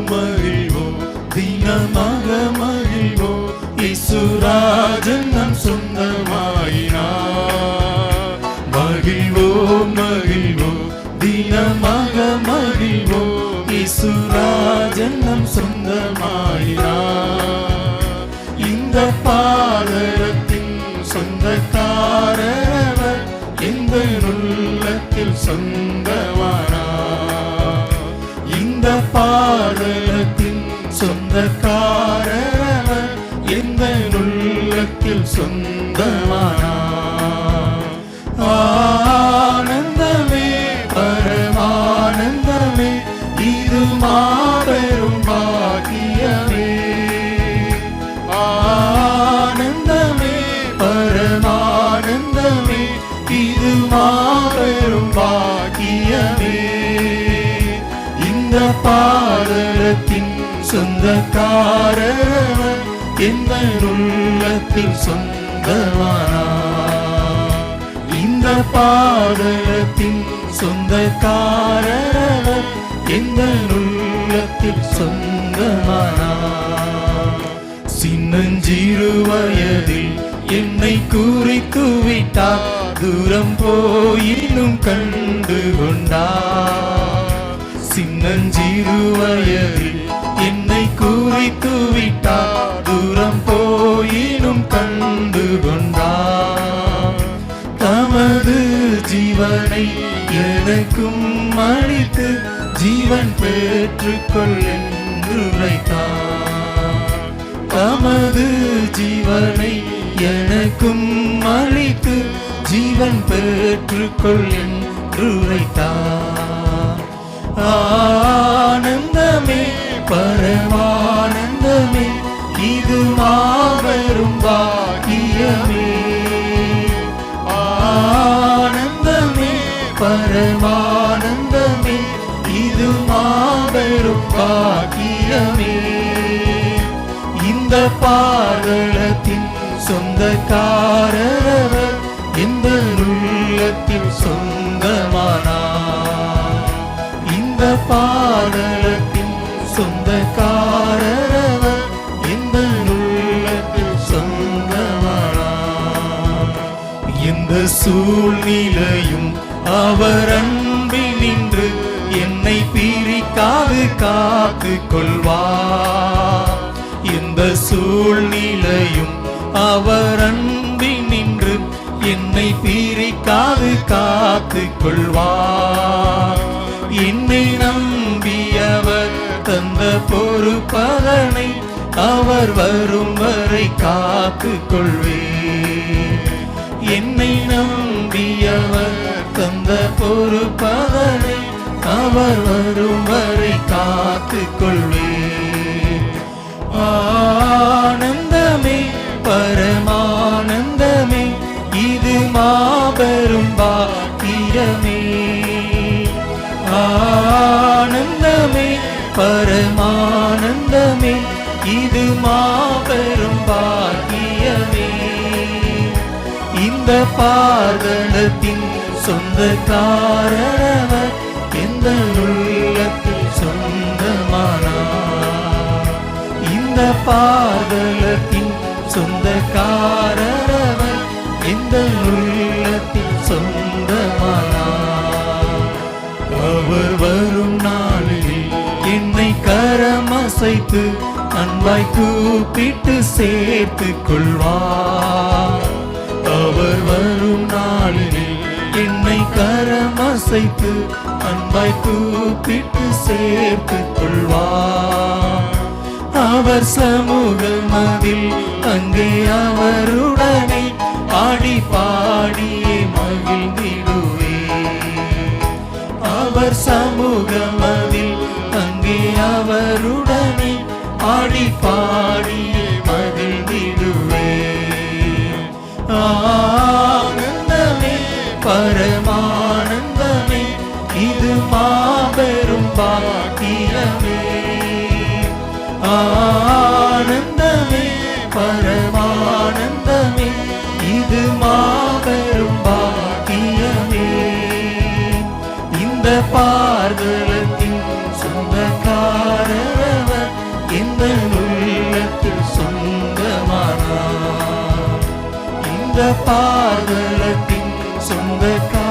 மகிழ்வோம் மகிழ்வோம் தினமாக மகிழ்வோம் இசுராஜன் நம் சொந்தமாயினா? மகிழ்வோம் மகிழ்வோம் தினமாக மகிழ்வோம் இசுராஜன் நம் சொந்தமாயினா? இந்த பாதரத்தின் சொந்தக்காரவர் இந்த உள்ளத்தில் சொந்த சொந்தக்காரவர் எந்த உள்ளத்தில் சொந்தமானா? ஆனந்தமே பரமானந்தமே இது மாபெரும் பாக்கியமே. ஆனந்தமே பரமானந்தமே இது மாபெரும் பாக்கியமே. இந்த பாதலத்தின் சொந்தக்காரவர் எந்த உள்ளத்தின் சொந்தவானா இந்த பாதலத்தின் சொந்தக்காரவர் எந்த உள்ளத்தில் சொந்தமானா? சின்னஞ்சிறு வயதில் என்னை குறித்து விட்டார் தூரம் போயிலும் கண்டு கொண்டார் சின்னஞ்சிறு வயதில் என்னை குறித்து விட்டார் தூரம் போயினும் கண்டு கொண்டார் தமது ஜீவனை எனக்கும் அளித்து ஜீவன் பெற்றுக்கொள் என்று உரைத்தார். தமது ஜீவனை எனக்கும் அளித்து ஜீவன் பெற்றுக்கொள் என்று உரைத்தார். ஆனந்தமே பரமானந்தமே இது மாபெரும் பாக்கியமே. ஆனந்தமே பரமானந்தமே இது மாபெரும் பாக்கியமே. இந்த பாதளத்தின் சொந்தக்காரவர் இந்த உள்ளத்தின் சொந்தமானார். இந்த பாதள சொந்தக்காரவர் இந்த உள்ளத்தில் எந்த சூழ்நிலையும் அவர் அன்பில் நின்று என்னை பிரிக்காது காத்து கொள்வார். எந்த சூழ்நிலையும் அவர் அன்பில் நின்று என்னை பிரிக்காது காத்து கொள்வார். என்னை நம்பியவர் தந்த பொறுப்பதனை அவர் வரும் வரை காத்து கொள்வே என்னை நம்பியவர் தந்த பொறுப்பதனை அவர் வரும் வரை காத்து கொள்வேன். பரமானந்தமே இது மாபெரும் பாக்கியமே. இந்த பாதளத்தின் சொந்தக்காரவர் எந்த உள்ளத்தில் சொந்தமானார் இந்த பாதளத்தின் சொந்தக்காரவர் எந்த உள்ளத்தில் சொந்தமானார் அவர் வரும் நான் கரமசைத்து அன்பாய் கூப்பிட்டு சேர்த்து கொள்வார் அவர் வரும் நாளிலே என்னை கரமசைத்து அன்பாய் கூப்பிட்டு சேர்த்து கொள்வார் அவர் சமூகமதில் அங்கே அவருடனே பாடி பாடியே மகிழ்ந்திடுவே அவர் சமூகம் பரமானந்தமே இது மாபெரும் பாக்கியமே. ஆனந்தமே பரமானந்தமே இது மாபெரும் பாக்கியமே. இந்த பார்வலத்தின் சொந்தக்காரவர் இந்த உள்ளத்தில் சொந்தமானார். இந்த பார்வலத்தின் içimde